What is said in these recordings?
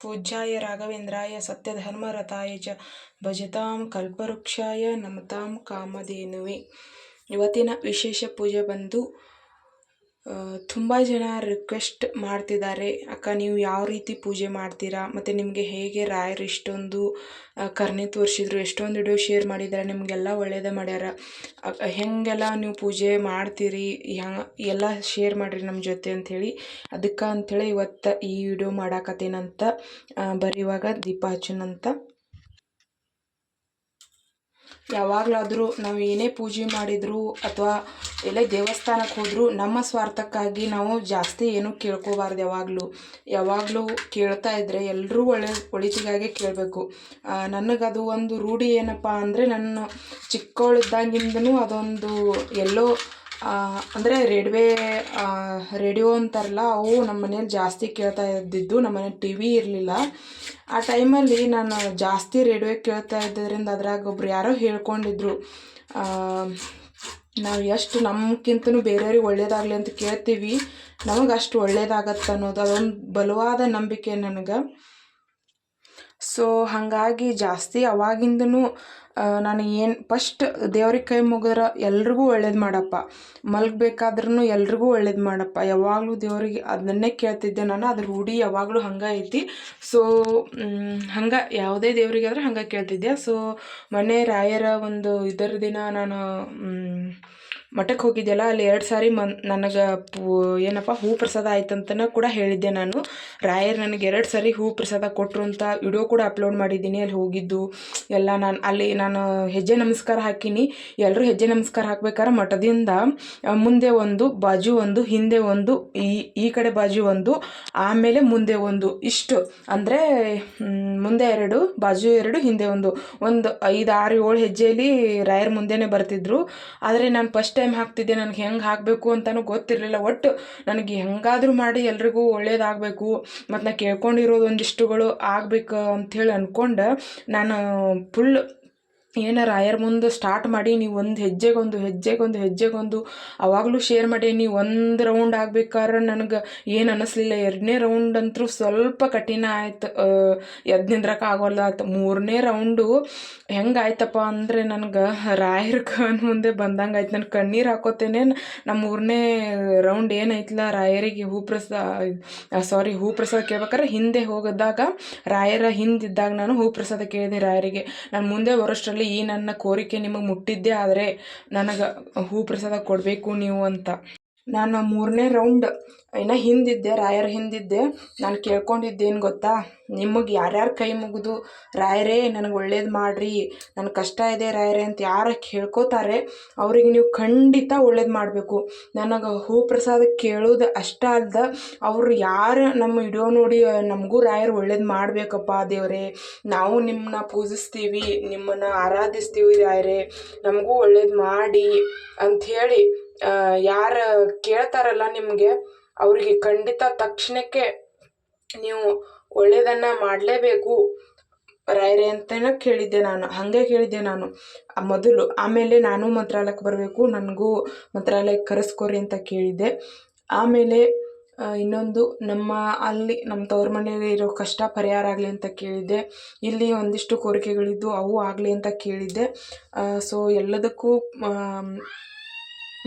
ಪೂಜ್ಯಾಯ ರಾಘವೇಂದ್ರಾಯ ಸತ್ಯಧರ್ಮರತಾಯ ಚ ಭಜತಾಂ ಕಲ್ಪವೃಕ್ಷಾಯ ನಮತಾಂ ಕಾಮಧೇನುವೆ. ಇವತ್ತಿನ ವಿಶೇಷ ಪೂಜೆ ಬಂದು ತುಂಬ ಜನ ರಿಕ್ವೆಸ್ಟ್ ಮಾಡ್ತಿದ್ದಾರೆ. ಅಕ್ಕ, ನೀವು ಯಾವ ರೀತಿ ಪೂಜೆ ಮಾಡ್ತೀರಾ? ಮತ್ತು ನಿಮಗೆ ಹೇಗೆ ರಾಯರು ಇಷ್ಟೊಂದು ಕರುಣೆ ತೋರಿಸಿದ್ರು, ಎಷ್ಟೊಂದು ವಿಡಿಯೋ ಶೇರ್ ಮಾಡಿದ್ದಾರೆ, ನಿಮಗೆಲ್ಲ ಒಳ್ಳೆಯದೇ ಮಾಡ್ಯಾರ. ಹೇಗೆಲ್ಲ ನೀವು ಪೂಜೆ ಮಾಡ್ತೀರಿ? ಎಲ್ಲ ಶೇರ್ ಮಾಡಿರಿ ನಮ್ಮ ಜೊತೆ ಅಂಥೇಳಿ ಅದಕ್ಕೆ ಅಂಥೇಳಿ ಇವತ್ತು ಈ ವಿಡಿಯೋ ಮಾಡಾಕತ್ತೇನಂತ ಬರೀವಾಗ ದೀಪ ಹಚ್ಚನಂತ ಯಾವಾಗಲಾದರೂ ನಾವು ಏನೇ ಪೂಜೆ ಮಾಡಿದರೂ ಅಥವಾ ಎಲ್ಲೇ ದೇವಸ್ಥಾನಕ್ಕೆ ಹೋದರೂ ನಮ್ಮ ಸ್ವಾರ್ಥಕ್ಕಾಗಿ ನಾವು ಜಾಸ್ತಿ ಏನೂ ಕೇಳ್ಕೋಬಾರ್ದು ಯಾವಾಗಲೂ. ಯಾವಾಗಲೂ ಕೇಳ್ತಾ ಇದ್ದರೆ ಎಲ್ಲರೂ ಒಳ್ಳೆ ಒಳಿತಿಗಾಗಿ ಕೇಳಬೇಕು. ನನಗದು ಒಂದು ರೂಢಿ ಏನಪ್ಪ ಅಂದರೆ ನನ್ನ ಚಿಕ್ಕವಳಿದ್ದಾಗಿಂದನೂ ಅದೊಂದು ಎಲ್ಲೋ ಅಂದರೆ ರೇಡ್ವೆ ರೇಡಿಯೋ ಅಂತಾರಲ್ಲ, ಅವು ನಮ್ಮ ಮನೇಲಿ ಜಾಸ್ತಿ ಕೇಳ್ತಾ ಇದ್ದಿದ್ದು ನಮ್ಮ ಮನೇಲಿ ಟಿ ವಿ ಇರಲಿಲ್ಲ. ಆ ಟೈಮಲ್ಲಿ ನಾನು ಜಾಸ್ತಿ ರೇಡಿಯೋ ಕೇಳ್ತಾ ಇದ್ದರಿಂದ ಅದ್ರಾಗ ಒಬ್ರು ಯಾರೋ ಹೇಳ್ಕೊಂಡಿದ್ರು ನಾವು ಎಷ್ಟು ನಮ್ಗಿಂತನೂ ಬೇರೆಯವ್ರಿಗೆ ಒಳ್ಳೇದಾಗಲಿ ಅಂತ ಕೇಳ್ತೀವಿ, ನಮಗೆ ಅಷ್ಟು ಒಳ್ಳೇದಾಗತ್ತೆ ಅನ್ನೋದು, ಅದೊಂದು ಬಲವಾದ ನಂಬಿಕೆ ನನಗೆ. ಸೊ ಹಾಗಾಗಿ ಜಾಸ್ತಿ ಅವಾಗಿಂದನೂ ನಾನು ಏನು ಫಸ್ಟ್ ದೇವ್ರಿಗೆ ಕೈ ಮುಗಿದ್ರೆ ಎಲ್ರಿಗೂ ಒಳ್ಳೇದು ಮಾಡಪ್ಪ. ಮಲ್ಗಬೇಕಾದ್ರೂ ಎಲ್ರಿಗೂ ಒಳ್ಳೇದು ಮಾಡಪ್ಪ. ಯಾವಾಗಲೂ ದೇವರಿಗೆ ಅದನ್ನೇ ಕೇಳ್ತಿದ್ದೆ ನಾನು, ಅದ್ರ ರೂಢಿ ಯಾವಾಗಲೂ ಹಂಗೆ ಐತಿ. ಸೊ ಹಂಗೆ ಯಾವುದೇ ದೇವರಿಗೆ ಆದ್ರೆ ಹಂಗೆ ಕೇಳ್ತಿದ್ದೆ. ಸೊ ಮೊನ್ನೆ ರಾಯರ ಒಂದು ಇದರ ದಿನ ನಾನು ಮಠಕ್ಕೆ ಹೋಗಿದ್ದೆಲ್ಲ ಅಲ್ಲಿ ಎರಡು ಸಾರಿ ಮನ್, ನನಗೆ ಪೂ, ಏನಪ್ಪ, ಹೂ ಪ್ರಸಾದ ಆಯ್ತಂತನ ಕೂಡ ಹೇಳಿದ್ದೆ ನಾನು. ರಾಯರ್ ನನಗೆ ಎರಡು ಸಾರಿ ಹೂ ಪ್ರಸಾದ ಕೊಟ್ಟರು ಅಂತ ವಿಡಿಯೋ ಕೂಡ ಅಪ್ಲೋಡ್ ಮಾಡಿದ್ದೀನಿ, ಅಲ್ಲಿ ಹೋಗಿದ್ದು. ಎಲ್ಲ ನಾನು, ಅಲ್ಲಿ ನಾನು ಹೆಜ್ಜೆ ನಮಸ್ಕಾರ ಹಾಕೀನಿ. ಎಲ್ಲರೂ ಹೆಜ್ಜೆ ನಮಸ್ಕಾರ ಹಾಕ್ಬೇಕಾದ್ರೆ ಮಠದಿಂದ ಮುಂದೆ ಒಂದು, ಬಾಜು ಒಂದು, ಹಿಂದೆ ಒಂದು, ಈ ಈ ಕಡೆ ಬಾಜು ಒಂದು, ಆಮೇಲೆ ಮುಂದೆ ಒಂದು. ಇಷ್ಟು. ಅಂದರೆ ಮುಂದೆ ಎರಡು, ಬಾಜು ಎರಡು, ಹಿಂದೆ ಒಂದು. ಒಂದು ಐದು ಆರು ಏಳು ಹೆಜ್ಜೆಯಲ್ಲಿ ರಾಯರ್ ಮುಂದೆನೇ ಬರ್ತಿದ್ರು. ಆದರೆ ನಾನು ಫಸ್ಟ್ ಹಾಕ್ತಿದ್ದೆ, ನನಗೆ ಹೆಂಗೆ ಹಾಕಬೇಕು ಅಂತಲೂ ಗೊತ್ತಿರಲಿಲ್ಲ. ಒಟ್ಟು ನನಗೆ ಹೆಂಗಾದರೂ ಮಾಡಿ ಎಲ್ರಿಗೂ ಒಳ್ಳೇದಾಗಬೇಕು. ಮತ್ತು ನಾ ಕೇಳ್ಕೊಂಡಿರೋದು ಒಂದಿಷ್ಟುಗಳು ಆಗ್ಬೇಕು ಅಂಥೇಳಿ ಅಂದ್ಕೊಂಡು ನಾನು ಫುಲ್ ಏನ ರಾಯರ ಮುಂದೆ ಸ್ಟಾರ್ಟ್ ಮಾಡಿ, ನೀವು ಒಂದು ಹೆಜ್ಜೆಗೊಂದು ಹೆಜ್ಜೆಗೊಂದು ಹೆಜ್ಜೆಗೊಂದು ಅವಾಗಲೂ ಶೇರ್ ಮಾಡಿ, ನೀವು ಒಂದು ರೌಂಡ್ ಆಗ್ಬೇಕಾದ್ರೆ ನನಗೆ ಏನು ಅನ್ನಿಸ್ಲಿಲ್ಲ ಎರಡನೇ ರೌಂಡ್ ಅಂತೂ ಸ್ವಲ್ಪ ಕಠಿಣ ಆಯ್ತು. ಎದ್ದು ನಿಂದ್ರಕ್ಕೆ ಆಗೋಲ್ಲ ಆಯ್ತು. ಮೂರನೇ ರೌಂಡು ಹೆಂಗಾಯ್ತಪ್ಪ ಅಂದರೆ ನನಗೆ ರಾಯರ ಕಣ್ ಮುಂದೆ ಬಂದಂಗೆ ಆಯ್ತು. ನಾನು ಕಣ್ಣೀರು ಹಾಕೋತೇನೆ. ನಮ್ಮ ಮೂರನೇ ರೌಂಡ್ ಏನೈತಲ್ಲ ರಾಯರಿಗೆ ಹೂ ಪ್ರಸಾದ ಸಾರಿ ಹೂ ಪ್ರಸಾದ ಕೇಳ್ಬೇಕಾದ್ರೆ ಹಿಂದೆ ಹೋಗಿದ್ದಾಗ ರಾಯರ ಹಿಂದಿದ್ದಾಗ ನಾನು ಹೂ ಪ್ರಸಾದ ಕೇಳಿದೆ ರಾಯರಿಗೆ. ನಾನು ಮುಂದೆ ಬರೋಷ್ಟರಲ್ಲಿ ಈ ನನ್ನ ಕೋರಿಕೆ ನಿಮಗೆ ಮುಟ್ಟಿದ್ದೆ ಆದರೆ ನನಗೆ ಹೂ ಪ್ರಸಾದ ಕೊಡಬೇಕು ನೀವು ಅಂತ. ನಾನು ಮೂರನೇ ರೌಂಡ್ ಇನ್ನು ಹಿಂದಿದ್ದೆ, ರಾಯರ ಹಿಂದಿದ್ದೆ. ನಾನು ಕೇಳ್ಕೊಂಡಿದ್ದೇನು ಗೊತ್ತಾ? ನಿಮಗೆ ಯಾರ್ಯಾರು ಕೈ ಮುಗಿದು, ರಾಯರೇ, ನನಗೆ ಒಳ್ಳೇದು ಮಾಡಿರಿ. ನನ್ನ ಕಷ್ಟ ಇದೆ ರಾಯರೇ ಅಂತ ಯಾರು ಕೇಳ್ಕೋತಾರೆ, ಅವ್ರಿಗೆ ನೀವು ಖಂಡಿತ ಒಳ್ಳೇದು ಮಾಡಬೇಕು. ನನಗೆ ಹೂ ಪ್ರಸಾದ ಕೇಳೋದು ಅಷ್ಟ ಅಲ್ದ, ಅವ್ರು ಯಾರು ನಮ್ಮ ವಿಡಿಯೋ ನೋಡಿ, ನಮಗೂ ರಾಯರು ಒಳ್ಳೇದು ಮಾಡಬೇಕಪ್ಪ ದೇವರೇ. ನಾವು ನಿಮ್ಮನ್ನ ಪೂಜಿಸ್ತೀವಿ, ನಿಮ್ಮನ್ನು ಆರಾಧಿಸ್ತೀವಿ ರಾಯರೇ. ನಮಗೂ ಒಳ್ಳೇದು ಮಾಡಿ ಅಂಥೇಳಿ ಯಾರು ಕೇಳ್ತಾರಲ್ಲ ನಿಮಗೆ, ಅವರಿಗೆ ಖಂಡಿತ ತಕ್ಷಣಕ್ಕೆ ನೀವು ಒಳ್ಳೆಯದನ್ನು ಮಾಡಲೇಬೇಕು. ರಾಯರೇ ಅಂತಲೇ ಕೇಳಿದ್ದೆ ನಾನು, ಹಾಗೆ ಕೇಳಿದ್ದೆ ನಾನು. ಮೊದಲು, ಆಮೇಲೆ ನಾನು ಮಂತ್ರಾಲಯಕ್ಕೆ ಬರಬೇಕು, ನನಗೂ ಮಂತ್ರಾಲಯಕ್ಕೆ ಕರೆಸ್ಕೊರಿ ಅಂತ ಕೇಳಿದ್ದೆ. ಆಮೇಲೆ ಇನ್ನೊಂದು, ನಮ್ಮ ಅಲ್ಲಿ, ನಮ್ಮ ತವ್ರ ಮನೆಯಲ್ಲಿ ಇರೋ ಕಷ್ಟ ಪರಿಹಾರ ಆಗಲಿ ಅಂತ ಕೇಳಿದ್ದೆ. ಇಲ್ಲಿ ಒಂದಿಷ್ಟು ಕೋರಿಕೆಗಳಿದ್ದು ಅವು ಆಗಲಿ ಅಂತ ಕೇಳಿದ್ದೆ. ಸೊ, ಎಲ್ಲದಕ್ಕೂ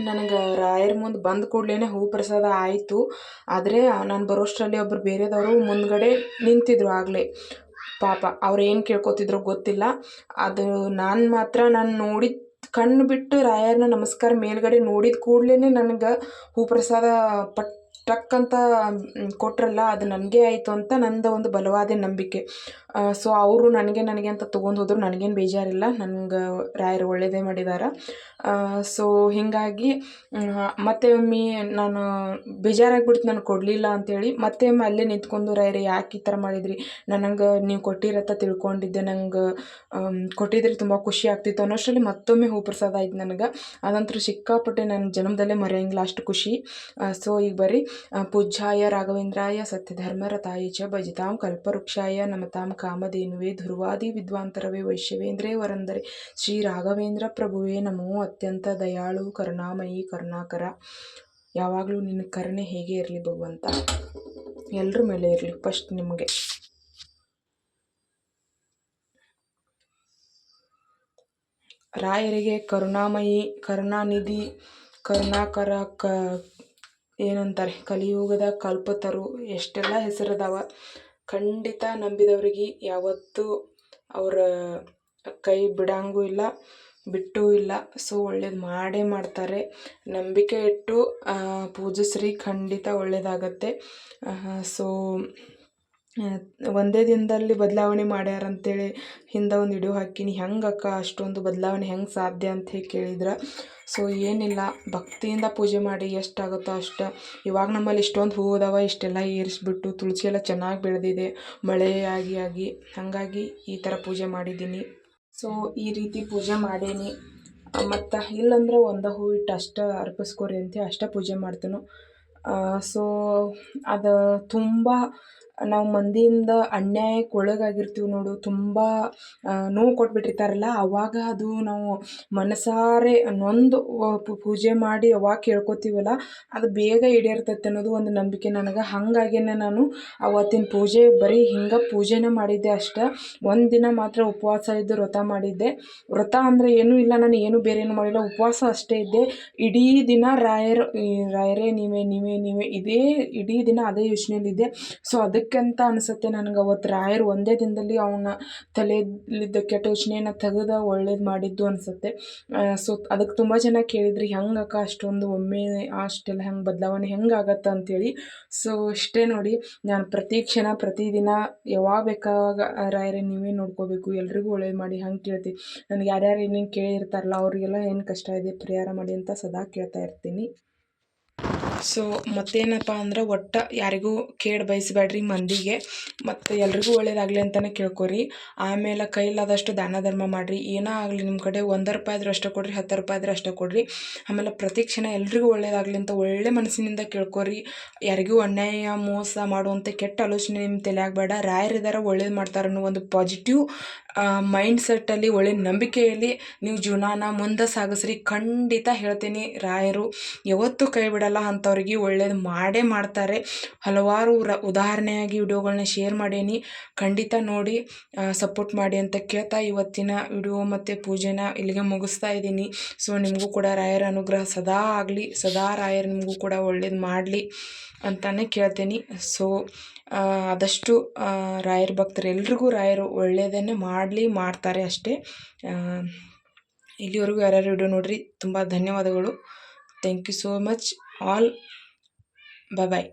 ನನಗೆ ರಾಯರ ಮುಂದೆ ಬಂದ ಕೂಡಲೇ ಹೂ ಪ್ರಸಾದ ಆಯಿತು. ಆದರೆ, ನಾನು ಬರೋಷ್ಟರಲ್ಲಿ ಒಬ್ಬರು ಬೇರೆದವರು ಮುಂದುಗಡೆ ನಿಂತಿದ್ರು ಆಗಲೇ. ಪಾಪ, ಅವ್ರು ಏನು ಕೇಳ್ಕೊತಿದ್ರೋ ಗೊತ್ತಿಲ್ಲ. ಅದು ನಾನು ಮಾತ್ರ ನಾನು ನೋಡಿದ ಕಣ್ಣು ಬಿಟ್ಟು ರಾಯರನ್ನ ನಮಸ್ಕಾರ ಮೇಲ್ಗಡೆ ನೋಡಿದ ಕೂಡಲೇ ನನಗೆ ಹೂ ಪ್ರಸಾದ ಪಟ್ ಟಕ್ ಅಂತ ಕೊಟ್ರಲ್ಲ, ಅದು ನನಗೆ ಆಯಿತು ಅಂತ ನಂದು ಒಂದು ಬಲವಾದ ನಂಬಿಕೆ. ಸೊ ಅವರು ನನಗೆ ನನಗೆ ಅಂತ ತೊಗೊಂಡು ಹೋದರು. ನನಗೇನು ಬೇಜಾರಿಲ್ಲ. ನನಗೆ ರಾಯರು ಒಳ್ಳೆಯದೇ ಮಾಡಿದಾರ. ಸೊ ಹೀಗಾಗಿ ಮತ್ತೆ ಒಮ್ಮೆ ನಾನು ಬೇಜಾರಾಗ್ಬಿಡ್ತು ನಾನು ಕೊಡಲಿಲ್ಲ ಅಂತೇಳಿ ಮತ್ತೆ ಅಲ್ಲೇ ನಿಂತ್ಕೊಂಡು ರಾಯರೇ ಯಾಕೆ ಈ ಥರ ಮಾಡಿದ್ರಿ? ನನಗೆ ನೀವು ಕೊಟ್ಟಿರತ್ತ ತಿಳ್ಕೊಂಡಿದ್ದೆ. ನಂಗೆ ಕೊಟ್ಟಿದ್ರೆ ತುಂಬ ಖುಷಿ ಆಗ್ತಿತ್ತು ಅನ್ನೋಷ್ಟರಲ್ಲಿ ಮತ್ತೊಮ್ಮೆ ಹೂ ಆಯ್ತು ನನಗೆ. ಅದಂತೂ ಸಿಕ್ಕಾಪಟ್ಟೆ ನನ್ನ ಜನ್ಮದಲ್ಲೇ ಮರೆಯಂಗಿಲ್ಲ ಅಷ್ಟು ಖುಷಿ. ಸೊ ಈಗ ಬರೀ ಪೂಜಾಯ ರಾಘವೇಂದ್ರಾಯ ಸತ್ಯಧರ್ಮರತಾಯ ಚ ಭಜತಾಂ ಕಲ್ಪವೃಕ್ಷಾಯ ನಮತಾಂ ಕಾಮಧೇನುವೆ ಧ್ರುವಾದಿ ವಿದ್ವಾಂತರವೇ ವೈಶ್ಯವೇಂದ್ರೇ ವರಂದರೆ. ಶ್ರೀ ರಾಘವೇಂದ್ರ ಪ್ರಭುವೇ ನಮೋ. ಅತ್ಯಂತ ದಯಾಳು, ಕರುಣಾಮಯಿ, ಕರುಣಾಕರ. ಯಾವಾಗಲೂ ನಿನ್ನ ಕರುಣೆ ಹೇಗೆ ಇರಲಿ ಭಗವಂತ? ಎಲ್ಲರ ಮೇಲೆ ಇರಲಿ ಫಸ್ಟ್ ನಿಮಗೆ. ರಾಯರಿಗೆ ಕರುಣಾಮಯಿ, ಕರುಣಾನಿಧಿ, ಕರುಣಾಕರ ಕ ಏನಂತಾರೆ? ಕಲಿಯುಗದ ಕಲ್ಪತರು, ಎಷ್ಟೆಲ್ಲ ಹೆಸರದಾವ? ಖಂಡಿತ ನಂಬಿದವ್ರಿಗೆ ಯಾವತ್ತೂ ಅವರ ಕೈ ಬಿಡಂಗೂ ಇಲ್ಲ, ಬಿಟ್ಟೂ ಇಲ್ಲ. ಸೊ, ಒಳ್ಳೇದು ಮಾಡೇ ಮಾಡ್ತಾರೆ. ನಂಬಿಕೆ ಇಟ್ಟು ಪೂಜಿಸ್ರಿ. ಖಂಡಿತ ಒಳ್ಳೆಯದಾಗತ್ತೆ ಸೊ ಒಂದೇ ದಿನದಲ್ಲಿ ಬದಲಾವಣೆ ಮಾಡ್ಯಾರ ಅಂತೇಳಿ ಹಿಂದೆ ಒಂದು ವಿಡಿಯೋ ಹಾಕೀನಿ. ಅಕ್ಕ ಅಷ್ಟೊಂದು ಬದಲಾವಣೆ ಹೆಂಗೆ ಸಾಧ್ಯ ಅಂತ ಹೇಳಿ ಕೇಳಿದ್ರೆ? ಸೊ ಏನಿಲ್ಲ. ಭಕ್ತಿಯಿಂದ ಪೂಜೆ ಮಾಡಿ ಎಷ್ಟಾಗುತ್ತೋ ಅಷ್ಟು. ಇವಾಗ ನಮ್ಮಲ್ಲಿ ಇಷ್ಟೊಂದು ಹೂ ಅದಾವ, ಇಷ್ಟೆಲ್ಲ ಏರಿಸಿಬಿಟ್ಟು ತುಳಸಿ ಎಲ್ಲ ಚೆನ್ನಾಗಿ ಬೆಳೆದಿದೆ. ಮಳೆ ಆಗಿ ಆಗಿ. ಹಾಗಾಗಿ ಈ ಥರ ಪೂಜೆ ಮಾಡಿದ್ದೀನಿ. ಸೊ ಈ ರೀತಿ ಪೂಜೆ ಮಾಡೀನಿ. ಮತ್ತು ಇಲ್ಲಂದ್ರೆ ಒಂದು ಹೂ ಇಟ್ಟು ಅಷ್ಟು ಅರ್ಪಿಸ್ಕೊರಿ ಅಂತ ಅಷ್ಟೇ ಪೂಜೆ ಮಾಡ್ತೇನೆ. ಸೊ ಅದು ತುಂಬ ನಾವು ಮಂದಿಯಿಂದ ಅನ್ಯಾಯಕ್ಕೆ ಒಳಗಾಗಿರ್ತೀವಿ ನೋಡು. ತುಂಬ ನೋವು ಕೊಟ್ಬಿಟ್ಟಿರ್ತಾರಲ್ಲ, ಅವಾಗ ಅದು ನಾವು ಮನಸಾರೆ ನೊಂದು ಪೂಜೆ ಮಾಡಿ ಅವಾಗ ಕೇಳ್ಕೊತೀವಲ್ಲ, ಅದು ಬೇಗ ಈಡೇರ್ತೈತೆ ಅನ್ನೋದು ಒಂದು ನಂಬಿಕೆ. ನನಗೆ ಹಾಗಾಗಿನೇ ನಾನು ಅವತ್ತಿನ ಪೂಜೆ, ಬರೀ ಹಿಂಗೆ ಪೂಜೆನೇ ಮಾಡಿದ್ದೆ ಅಷ್ಟೆ. ಒಂದು ದಿನ ಮಾತ್ರ ಉಪವಾಸ ಇದ್ದು ವ್ರತ ಮಾಡಿದ್ದೆ. ವ್ರತ ಅಂದರೆ ಏನೂ ಇಲ್ಲ, ನಾನು ಏನು ಬೇರೆ ಏನು ಮಾಡಿಲ್ಲ. ಉಪವಾಸ ಅಷ್ಟೇ ಇದ್ದೆ. ಇಡೀ ದಿನ ರಾಯರು ರಾಯರೇ, ನೀವೇ ನೀವೇ ನೀವೇ, ಇದೇ ಇಡೀ ದಿನ ಅದೇ ಯೋಚನೆಯಲ್ಲಿದ್ದೆ. ಸೊ, ಅದಕ್ಕೆ ಅಂತ ಅನಿಸುತ್ತೆ ನನಗೆ. ಅವತ್ತು ರಾಯರು ಒಂದೇ ದಿನದಲ್ಲಿ ಅವನ ತಲೆಯಲ್ಲಿದ್ದ ಕೆಟ್ಟ ಯೋಚನೆಯನ್ನು ತೆಗೆದು ಒಳ್ಳೇದು ಮಾಡಿದ್ದು ಅನಿಸುತ್ತೆ. ಸೊ ಅದಕ್ಕೆ ತುಂಬ ಜನ ಕೇಳಿದ್ರಿ ಹೆಂಗಕ್ಕ ಅಷ್ಟೊಂದು ಒಮ್ಮೆ ಅಷ್ಟೆಲ್ಲ ಹೆಂಗೆ ಬದಲಾವಣೆ ಹೆಂಗೆ ಆಗತ್ತೆ? ಹೇಳಿ ಸೊ ಇಷ್ಟೇ ನೋಡಿ, ನಾನು ಪ್ರತಿ ಕ್ಷಣ ಪ್ರತಿದಿನ ಯಾವಾಗ ಬೇಕಾಗ ರಾಯರೇ ನೀವೇ ನೋಡ್ಕೋಬೇಕು, ಎಲ್ರಿಗೂ ಒಳ್ಳೇದು ಮಾಡಿ ಹಂಗೆ ಕೇಳ್ತೀವಿ ನನಗೆ ಯಾರ್ಯಾರು ಏನೇನು ಕೇಳಿರ್ತಾರಲ್ಲ, ಅವರಿಗೆಲ್ಲ ಏನು ಕಷ್ಟ ಇದೆ ಪರಿಹಾರ ಮಾಡಿ ಅಂತ ಸದಾ ಕೇಳ್ತಾ ಇರ್ತೀನಿ. ಸೊ ಮತ್ತೇನಪ್ಪ ಅಂದ್ರೆ ಒಟ್ಟು ಯಾರಿಗೂ ಕೇಳಿ ಬಯಸಬೇಡ್ರಿ ಮಂದಿಗೆ. ಮತ್ತು ಎಲ್ರಿಗೂ ಒಳ್ಳೇದಾಗಲಿ ಅಂತಲೇ ಕೇಳ್ಕೊರಿ. ಆಮೇಲೆ ಕೈಲಾದಷ್ಟು ದಾನ ಧರ್ಮ ಮಾಡಿರಿ. ಏನೇ ಆಗಲಿ ನಿಮ್ಮ ಕಡೆ ಒಂದು ರೂಪಾಯಿ ಆದರೂ ಅಷ್ಟೇ ಕೊಡಿರಿ, ಹತ್ತು ರೂಪಾಯಿ ಆದರೂ ಅಷ್ಟೇ ಕೊಡಿರಿ. ಆಮೇಲೆ ಪ್ರತಿ ಕ್ಷಣ ಎಲ್ರಿಗೂ ಒಳ್ಳೇದಾಗಲಿ ಅಂತ ಒಳ್ಳೆ ಮನಸ್ಸಿನಿಂದ ಕೇಳ್ಕೊರಿ. ಯಾರಿಗೂ ಅನ್ಯಾಯ, ಮೋಸ ಮಾಡುವಂಥ ಕೆಟ್ಟ ಆಲೋಚನೆ ನಿಮ್ಮ ತಲೆ ಆಗಬೇಡ ರಾಯರಿದ್ದಾರೆ ಒಳ್ಳೇದು ಮಾಡ್ತಾರೆ ಅನ್ನೋ ಒಂದು ಪಾಸಿಟಿವ್ ಮೈಂಡ್ ಸೆಟ್ಟಲ್ಲಿ ಒಳ್ಳೆ ನಂಬಿಕೆಯಲ್ಲಿ ನೀವು ಜೀವನಾನ ಮುಂದೆ ಸಾಗಿಸ್ರಿ. ಖಂಡಿತ ಹೇಳ್ತೀನಿ ರಾಯರು, ಯಾವತ್ತೂ ಕೈ ಬಿಡಲ್ಲ ಅಂಥವ್ರಿಗೆ ಒಳ್ಳೇದು ಮಾಡೇ ಮಾಡ್ತಾರೆ. ಹಲವಾರು ರ ಉದಾಹರಣೆಯಾಗಿ ವಿಡಿಯೋಗಳನ್ನ ಶೇರ್ ಮಾಡೇನಿ. ಖಂಡಿತ ನೋಡಿ ಸಪೋರ್ಟ್ ಮಾಡಿ ಅಂತ ಕೇಳ್ತಾ ಇವತ್ತಿನ ವಿಡಿಯೋ ಮತ್ತು ಪೂಜೆನ ಇಲ್ಲಿಗೆ ಮುಗಿಸ್ತಾ ಇದ್ದೀನಿ. ಸೊ ನಿಮಗೂ ಕೂಡ ರಾಯರ ಅನುಗ್ರಹ ಸದಾ ಆಗಲಿ, ಸದಾ ರಾಯರು ನಿಮಗೂ ಕೂಡ ಒಳ್ಳೇದು ಮಾಡಲಿ. ಅಂತಲೇ ಕೇಳ್ತೀನಿ. ಸೊ ಆದಷ್ಟು ರಾಯರ ಭಕ್ತರು, ಎಲ್ರಿಗೂ ರಾಯರು ಒಳ್ಳೆಯದನ್ನೇ ಮಾಡಲಿ, ಮಾಡ್ತಾರೆ ಅಷ್ಟೇ. ಇಲ್ಲಿವರೆಗೂ ಯಾರ್ಯಾರು ವಿಡಿಯೋ ನೋಡಿರಿ, ತುಂಬ ಧನ್ಯವಾದಗಳು. Thank you so much all bye